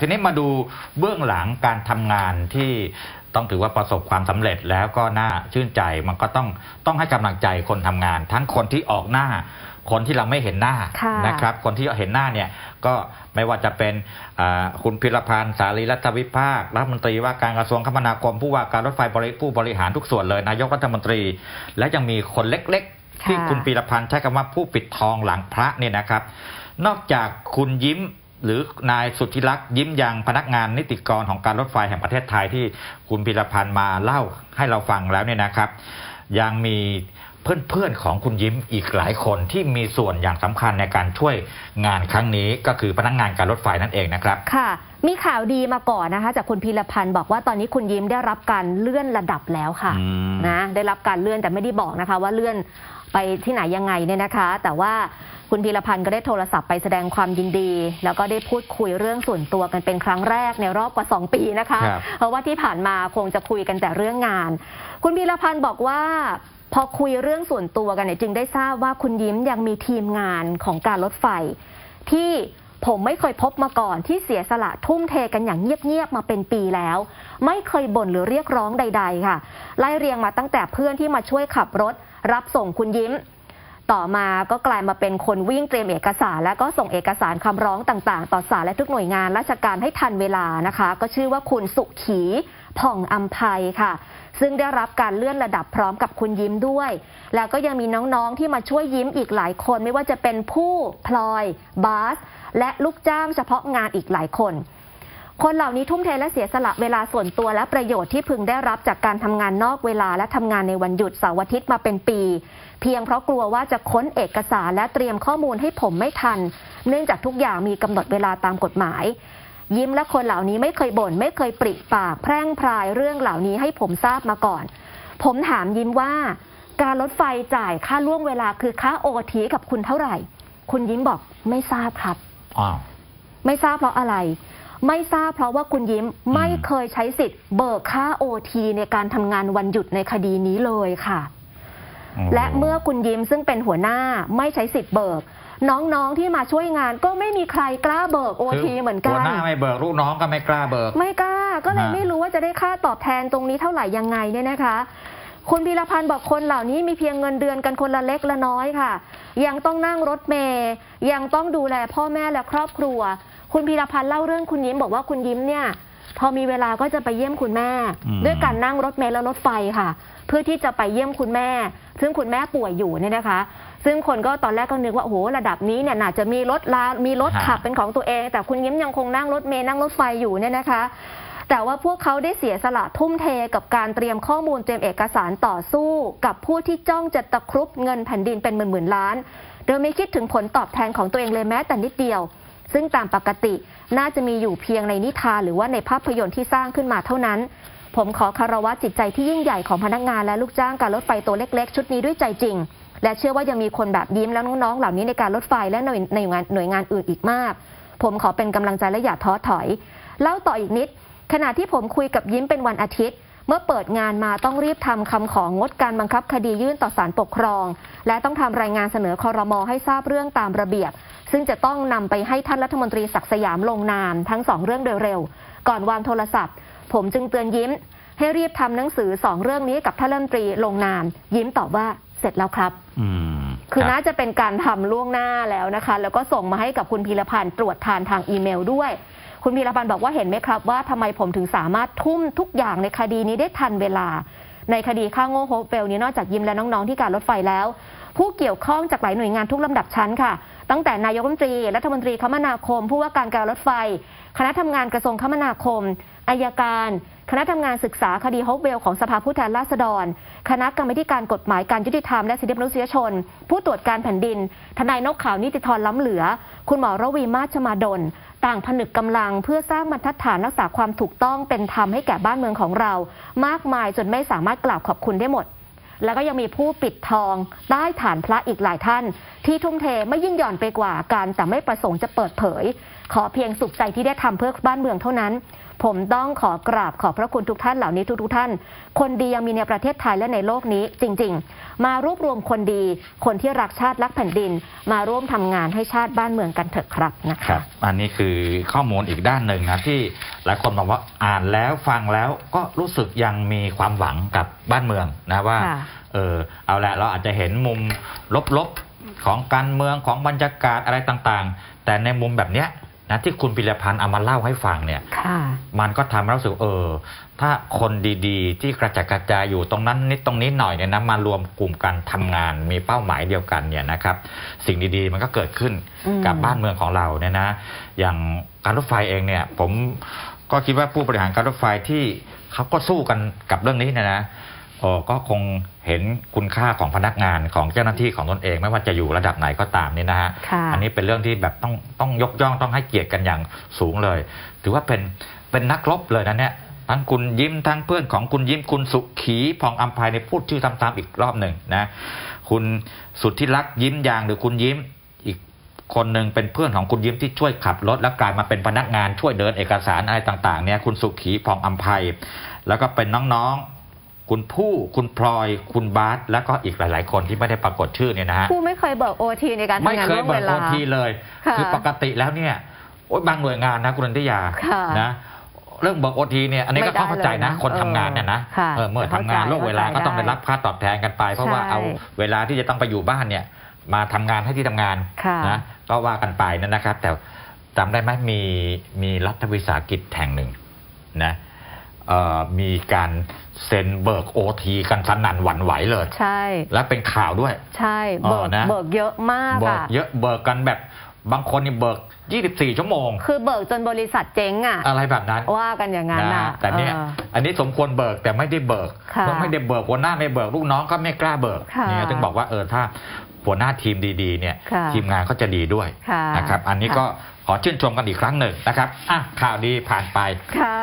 ทีนี้มาดูเบื้องหลังการทำงานที่ต้องถือว่าประสบความสำเร็จแล้วก็น่าชื่นใจมันก็ต้องต้องให้กำลังใจคนทำงาน ทั้งคนที่ออกหน้า คนที่เราไม่เห็นหน้าค่ะนะครับ คนที่เห็นหน้าเนี่ยก็ไม่ว่าจะเป็นอ่าคุณพิรพันธ์สารีรัฐวิภาครัฐมนตรีว่าการกระทรวงคมนาคมผู้ว่าการรถไฟบริผู้บริหารทุกส่วนเลยนายกรัฐมนตรี และยังมีคนเล็กๆ ที่ค่ะ คุณพิรพันธ์ใช้คำว่าผู้ปิดทองหลังพระเนี่ยนะครับ นอกจากคุณยิ้ม หรือนายสุทธิรักษ์ยิ้มยังพนักงานนิติกรของการรถไฟแห่งประเทศไทยที่คุณพิรพันธ์มาเล่าให้เราฟังแล้วเนี่ยนะครับ ยังมีเพื่อนๆของคุณยิ้มอีกหลายคนที่มีส่วนอย่างสำคัญในการช่วยงานครั้งนี้ก็คือพนักงานการรถไฟนั่นเองนะครับค่ะ มีข่าวดีมาก่อนนะคะ จากคุณพีรพันธ์บอกว่าตอนนี้คุณยิ้มได้รับการเลื่อนระดับแล้วค่ะอืมนะได้รับการเลื่อนแต่ไม่ได้บอกนะคะ ว่าเลื่อนไปที่ไหนยังไงเนี่ยนะคะ แต่ว่า คุณพีรพันธ์ก็ได้โทรศัพท์ไปแสดงความยินดี แล้วก็ได้พูดคุยเรื่องส่วนตัวกันเป็นครั้งแรกในรอบกว่า 2 ปีนะคะครับเพราะว่าที่ผ่านมาคงจะคุยกันแต่เรื่องงาน คุณพีรพันธ์บอกว่าพอคุยเรื่องส่วนตัวกันเนี่ยจึงได้ทราบว่าคุณยิ้มยังมีทีมงานของการรถไฟ ที่ผมไม่เคยพบมาก่อนที่เสียสละทุ่มเทกันอย่างเงียบๆมาเป็นปีแล้ว ไม่เคยบ่นหรือเรียกร้องใด ๆ ค่ะ ไล่เรียงมาตั้งแต่เพื่อนที่มาช่วยขับรถ รับส่งคุณยิ้ม ต่อมาก็กลายมาเป็นคนวิ่งเตรียมเอกสาร และก็ส่งเอกสารคำร้องต่าง ๆ ต่อศาลและทุกหน่วยงานราชการให้ทันเวลานะคะ ก็ชื่อว่าคุณสุขีผ่องอัมภัยค่ะ ซึ่งได้รับการเลื่อนระดับพร้อมกับคุณยิ้มด้วย แล้วก็ยังมีน้องๆที่มาช่วยยิ้มอีกหลายคน ไม่ว่าจะเป็นผู้พลอยบาสและลูกจ้างเฉพาะงานอีกหลายคน คนเหล่านี้ทุ่มเทและเสียสละเวลาส่วนตัวและประโยชน์ที่พึงได้รับจากการทำงานนอกเวลาและทำงานในวันหยุดเสาร์อาทิตย์มาเป็นปี เพียงเพราะกลัวว่าจะค้นเอกสารและเตรียมข้อมูลให้ผมไม่ทัน เนื่องจากทุกอย่างมีกำหนดเวลาตามกฎหมาย ยิ้มและคนเหล่านี้ไม่เคยบ่นไม่เคยปริปาก แพร่งพรายเรื่องเหล่านี้ให้ผมทราบมาก่อน ผมถามยิ้มว่า การรถไฟจ่ายค่าล่วงเวลาคือค่าโอทีกับคุณเท่าไหร่ คุณยิ้มบอกไม่ทราบครับอ้าวไม่ทราบเพราะอะไร ไม่ทราบเพราะว่าคุณยิ้มไม่เคยใช้สิทธิ์เบิกค่าโอทีในการทำงานวันหยุดในคดีนี้เลยค่ะ และเมื่อคุณยิ้มซึ่งเป็นหัวหน้าไม่ใช้สิทธิ์เบิก น้องๆที่มาช่วยงานก็ไม่มีใครกล้าเบิกโอทีเหมือนกัหัวนหน้าไม่เบิกลูกน้องก็ไม่กล้าเบิก ไม่กล้าก็เลยฮะไม่รู้ว่าจะได้ค่าตอบแทนตรงนี้เท่าไหร่ยังไงเนี่ยนะคะคุณพีรพันธ์บอกคนเหล่านี้มีเพียงเงินเดือนกันคนละเล็กละน้อยค่ะ ยังต้องนั่งรถเมย์ยังต้องดูแลพ่อแม่และครอบครัว คุณพีรพันธ์เล่าเรื่องคุณยิ้มบอกว่าคุณยิ้มเนี่ย พอมีเวลาก็จะไปเยี่ยมคุณแม่ อืม ด้วยการนั่งรถเมล์และรถไฟค่ะ เพื่อที่จะไปเยี่ยมคุณแม่ ซึ่งคุณแม่ป่วยอยู่เนี่ยนะคะ ซึ่งคนก็ตอนแรกก็นึกว่าโอ้โหระดับนี้เนี่ยน่าจะมีรถลามีรถขับเป็นของตัวเอง แต่คุณยิ้มยังคงนั่งรถเมล์นั่งรถไฟอยู่เนี่ยนะคะ แต่ว่าพวกเขาได้เสียสละทุ่มเทกับการเตรียมข้อมูลเตรียมเอกสารต่อสู้ กับผู้ที่จ้องจะตะครุบเงินแผ่นดินเป็นหมื่นๆล้าน โดยไม่คิดถึงผลตอบแทนของตัวเองเลยแม้แต่นิดเดียว ซึ่งตามปกติน่าจะมีอยู่เพียงในนิทานหรือว่าในภาพยนตร์ที่สร้างขึ้นมาเท่านั้น ผมขอคารวะจิตใจที่ยิ่งใหญ่ของพนักงานและลูกจ้างการรถไฟตัวเล็ก ๆ ชุดนี้ด้วยใจจริง และเชื่อว่ายังมีคนแบบยิ้มและน้องๆ เหล่านี้ในการรถไฟและหน่วยในหน่วยงานหน่วยงานอื่นอีกมาก ผมขอเป็นกำลังใจและอย่าท้อถอยเล่าต่ออีกนิด ขณะที่ผมคุยกับยิ้มเป็นวันอาทิตย์ เมื่อเปิดงานมาต้องรีบทำคำของงดการบังคับคดียื่นต่อศาลปกครอง และต้องทำรายงานเสนอคอรมอให้ทราบเรื่องตามระเบียบ ซึ่งจะต้องนำไปให้ท่านรัฐมนตรีศักดิ์สยามลงนาม ทั้งสองเรื่องโดยเร็ว ก่อนวางโทรศัพท์ ผมจึงเตือนยิ้ม ให้รีบทำหนังสือสองเรื่องนี้กับท่านรัฐมนตรีลงนาม ยิ้มตอบว่าเสร็จแล้วครับอืมคือรับน่าจะเป็นการทำล่วงหน้าแล้วนะคะ แล้วก็ส่งมาให้กับคุณพีรพันธ์ตรวจทานทางอีเมลด้วย คุณพีรพันธ์บอกว่าเห็นไหมครับว่าทำไมผมถึงสามารถทุ่มทุกอย่างในคดีนี้ได้ทันเวลา ในคดีข้าโง่โฮเวลนี้นอกจากยิมและน้องๆที่การรถไฟแล้ว ผู้เกี่ยวข้องจากหลายหน่วยงานทุกลำดับชั้นค่ะ ตั้งแต่นายกรัฐมนตรีรัฐมนตรีคมนาคม ผู้ว่าการการรถไฟ คณะทำงานกระทรวงคมนาคมอายการ คณะทำงานศึกษาคดีโฮปเวลของสภาผู้แทนราษฎร คณะกรรมการกฎหมายการยุติธรรมและสิทธิมนุษยชน ผู้ตรวจการแผ่นดิน ทนายนกขาวนิติธรล้ำเหลือ คุณหมอระวีมาชมาดล ต่างผนึกกำลังเพื่อสร้างบรรทัดฐานรักษาความถูกต้องเป็นธรรมให้แก่บ้านเมืองของเรา มากมายจนไม่สามารถกล่าวขอบคุณได้หมดแล้วก็ยังมีผู้ปิดทองใต้ฐานพระอีกหลายท่าน ที่ทุ่มเทไม่ยิ่งหย่อนไปกว่าการแต่ไม่ประสงค์จะเปิดเผย ขอเพียงสุขใจที่ได้ทำเพื่อบ้านเมืองเท่านั้นผผมต้องขอกราบขอบพระคุณทุกท่านเหล่านี้ทุกๆท่าน คนดียังมีในประเทศไทยและในโลกนี้จริง ๆ มารวบรวมคนดี คนที่รักชาติรักแผ่นดิน มาร่วมทำงานให้ชาติบ้านเมืองกันเถอะครับนะครัคะบอันนี้คือข้อมูลอีกด้านหนึ่งนะที่หลายคนบอกว่าอ่านแล้วฟังแล้วก็รู้สึกยังมีความหวังกับบ้านเมืองนะว่าค่ะเออเอาละเราอาจจะเห็นมุมลบๆของการเมืองของบรรยากาศอะไรต่างๆ แต่ในมุมแบบเนี้ย นะที่คุณพิรพันธ์เอามาเล่าให้ฟังเนี่ยค่ะมันก็ทำให้เรารู้สึกเออ ถ้าคนดีๆ ที่กระจัดกระจายอยู่ตรงนั้นนิดตรงนี้หน่อยเนี่ยนะมารวมกลุ่มกันทำงานมีเป้าหมายเดียวกันเนี่ยนะครับ สิ่งดีๆมันก็เกิดขึ้นอืมกับบ้านเมืองของเราเนี่ยนะ อย่างการรถไฟเองเนี่ย ผมก็คิดว่าผู้บริหารการรถไฟที่เขาก็สู้กันกับเรื่องนี้เนะนะ โอ้ก็คงเห็นคุณค่าของพนักงานของเจ้าหน้าที่ของตนเอง ไม่ว่าจะอยู่ระดับไหนก็ตามเนี่ยนะฮะค่ะอันนี้เป็นเรื่องที่แบบต้องต้องยกย่องต้องให้เกียรติกันอย่างสูงเลย ถือว่าเป็นเป็นนักรบเลยนะเนี่ยทั้งคุณยิ้มทั้งเพื่อนของคุณยิ้มคุณสุขีพองอัมพายในยพูดชื่อตามๆอีกรอบหนึ่งนะคุณสุทธิรักษ์ยิ้มยางหรือคุณยิ้มอีกคนหนึ่งเป็นเพื่อนของคุณยิ้มที่ช่วยขับรถ และกลายมาเป็นพนักงานช่วยเดินเอกสารอะไรต่างๆเนี่ยคุณสุขีพองอัมภัยแล้วก็เป็นน้องๆ คุณผู้คุณพลอย คุณบาสแล้วก็อีกหลาย ๆ คนที่ไม่ได้ปรากฏชื่อเนี่ยนะฮะผู้ไม่เคยเบิกโอทีในการไม่ทำงานเคยร่วมเบิเวกลาโอทีเลย ค่ะคือปกติแล้วเนี่ยโอ๊ยบางหน่วยงานนะคุณนันทิยาค่ะนะเรื่องเบิกโอทีเนี่ยอันนี้ก็ไม่ได้เข้าใจนะ เลยนะคนทำงานเนี่ยนะค่ะเออเมื่อทำงานเข้าใจล่วงเวลาก็ต้องเข้าใจได้รับค่าตอบแทนกันไป เพราะว่าใช่เอาเวลาที่จะต้องไปอยู่บ้านเนี่ย มาทำงานให้ที่ทำงานค่ะ นะก็ว่ากันไปนั่นนะครับ แต่จำได้ไหมมีมีรัฐวิสาหกิจแห่งหนึ่งนะเอ่อ มีการเซ็นเบิกโอทีกันสนั่นหวั่นไหวเลย ใช่ และเป็นข่าวด้วย ใช่เออเบิกนะเบิกเยอะมากเบิกอะเยอะเบิกกันแบบบางคนนี่เบิก 24 ชั่วโมง คือเบิกจนบริษัทเจ๊งอะอะไรแบบนั้น ว่ากันอย่างนั้นนะอะแต่เนี่ยอออันนี้สมควรเบิกแต่ไม่ได้เบิกค่ะเมื่อไม่ได้เบิกหัวหน้าไม่เบิกลูกน้องก็ไม่กล้าเบิกค่ะเนี่ยถึงบอกว่าเออถ้าหัวหน้าทีมดีๆเนี่ยค่ะทีมงานก็จะดีด้วยค่ะนะครับ อันนี้ค่ะก็ขอชื่นชมกันอีกครั้งหนึ่งนะครับอะข่าวดีผ่านไปค่ะ